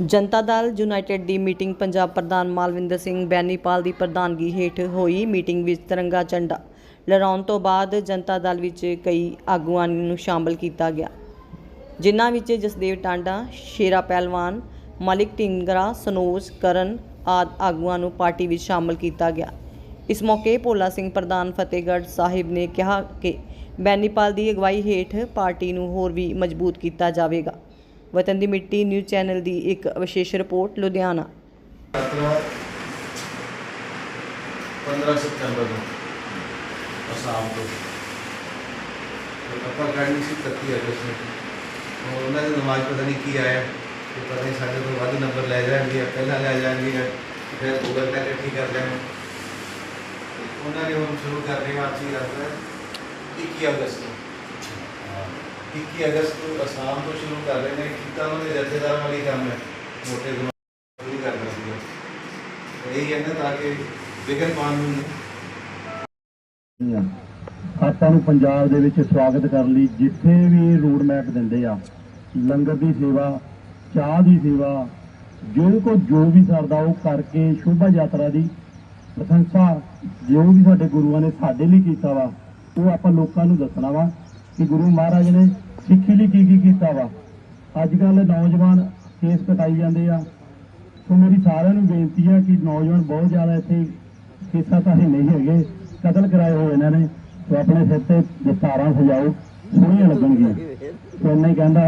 ਜਨਤਾ Dal United ਦੀ meeting Punjab ਪ੍ਰਧਾਨ ਮਾਲਵਿੰਦਰ ਸਿੰਘ ਬੈਨੀਪਾਲ ਦੀ ਪ੍ਰਧਾਨਗੀ ਹੇਠ ਹੋਈ ਮੀਟਿੰਗ ਵਿੱਚ ਤਿਰੰਗਾ ਝੰਡਾ ਲਹਿਰਾਉਣ ਤੋਂ ਬਾਅਦ ਜਨਤਾ ਦਲ ਵਿੱਚ ਕਈ ਆਗੂਆਂ ਨੂੰ ਸ਼ਾਮਲ ਕੀਤਾ ਗਿਆ, ਜਿਨ੍ਹਾਂ ਵਿੱਚ ਜਸਦੇਵ ਟਾਂਡਾ, ਸ਼ੇਰਾ ਪਹਿਲਵਾਨ, ਮਲਿਕ ਢਿੰਗਰਾ, ਸਨੋਜ, ਕਰਨ ਆਦਿ ਆਗੂਆਂ ਨੂੰ ਪਾਰਟੀ ਵਿੱਚ ਸ਼ਾਮਲ ਕੀਤਾ ਗਿਆ। ਇਸ ਮੌਕੇ ਭੋਲਾ ਸਿੰਘ ਪ੍ਰਧਾਨ ਫਤਿਹਗੜ੍ਹ ਸਾਹਿਬ ਨੇ ਕਿਹਾ ਕਿ ਬੈਨੀਪਾਲ ਦੀ ਅਗਵਾਈ ਹੇਠ ਪਾਰਟੀ ਨੂੰ ਹੋਰ ਵੀ ਮਜ਼ਬੂਤ ਕੀਤਾ ਜਾਵੇਗਾ। ਵਤਨ ਦੀ ਮਿੱਟੀ ਨਿਊਜ਼ ਚੈਨਲ ਦੀ ਇੱਕ ਵਿਸ਼ੇਸ਼ ਰਿਪੋਰਟ ਲੁਧਿਆਣਾ। ਯਾਤਰਾ 15 ਸਤੰਬਰ ਨੂੰ ਅਸਾਮ ਤੋਂ। ਤੇ ਆਪਾਂ ਗਾੜੀ ਸੀ 31 ਅਗਸਤ ਨੂੰ। ਉਹ ਉਹਨਾਂ ਦੀ ਨਮਾਜ਼ ਪਤਾ ਨਹੀਂ ਕੀ ਆਇਆ ਕਿ ਪਤਾ ਨਹੀਂ ਸਾਡੇ ਤੋਂ ਵੱਧ ਨੰਬਰ ਲੈ ਜਾਣਗੇ ਪਹਿਲਾਂ ਲੈ ਜਾਣਗੇ ਫਿਰ ਗੂਗਲ ਤੇ ਇਕੱਠੀ ਕਰ ਲੈਣ ਉਹਨਾਂ ਨੇ ਹੁਣ ਸ਼ੁਰੂ ਕਰ ਰਹੇ ਹਾਂ ਅਸੀਂ ਯਾਤਰਾ 21 ਅਗਸਤ ਨੂੰ। 21 ਅਗਸਤ ਨੂੰ ਅਸਾਮ ਤੋਂ ਸ਼ੁਰੂ ਕਰ ਰਹੇ ਨੇ ਕੀਤਾ ਉਹਨਾਂ ਦੇ ਜਥੇਦਾਰ ਵਾਲੀ ਕੰਮ ਹੈ, ਮੋਟੇ ਦਿਮਾਗ ਕਰਨਾ ਸੀਗਾ। ਇਹ ਹੈ ਨਾ, ਤਾਂ ਕਿ ਵਿਗਨ ਪਾਉਣ ਆਪਾਂ ਨੂੰ ਪੰਜਾਬ ਦੇ ਵਿੱਚ ਸਵਾਗਤ ਕਰਨ ਲਈ ਜਿੱਥੇ ਵੀ ਰੋਡ ਮੈਪ ਦਿੰਦੇ ਆ, ਲੰਗਰ ਦੀ ਸੇਵਾ, ਚਾਹ ਦੀ ਸੇਵਾ, ਜੋ ਕੋ ਜੋ ਵੀ ਸਰਦਾ ਉਹ ਕਰਕੇ ਸ਼ੋਭਾ ਯਾਤਰਾ ਦੀ ਪ੍ਰਸ਼ੰਸਾ ਜੋ ਵੀ ਸਾਡੇ ਗੁਰੂਆਂ ਨੇ ਸਾਡੇ ਲਈ ਕੀਤਾ ਵਾ, ਉਹ ਆਪਾਂ ਲੋਕਾਂ ਨੂੰ ਦੱਸਣਾ ਵਾ। ਕਿ ਗੁਰੂ ਮਹਾਰਾਜ ਨੇ ਸਿੱਖੀ ਲਈ ਕੀ ਕੀ ਕੀਤਾ ਵਾ। ਅੱਜ ਕੱਲ ਨੌਜਵਾਨ ਕੇਸ ਕਟਾਈ ਜਾਂਦੇ ਆ। ਸੋ ਮੇਰੀ ਸਾਰਿਆਂ ਨੂੰ ਬੇਨਤੀ ਆ ਕਿ ਨੌਜਵਾਨ ਬਹੁਤ ਜ਼ਿਆਦਾ ਇੱਥੇ ਕੇਸਾਂ ਤਾਂ ਨਹੀਂ ਹੈਗੇ, ਕਤਲ ਕਰਾਏ ਹੋਏ ਇਹਨਾਂ ਨੇ। ਸੋ ਆਪਣੇ ਸਿਰ ਤੇ ਦਸਤਾਰਾਂ ਸਜਾਓ, ਸੋਹਣੀਆਂ ਲੱਗਣਗੀਆਂ। ਸੋ ਇੰਨਾ ਹੀ ਕਹਿੰਦਾ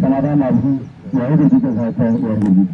ਸਮਾਦਾ ਮਾਬੂ ਵਾਹਿਗੁਰੂ ਜੀ ਕਾ ਖਾਲਸਾ, ਵਾਹਿਗੁਰੂ ਜੀ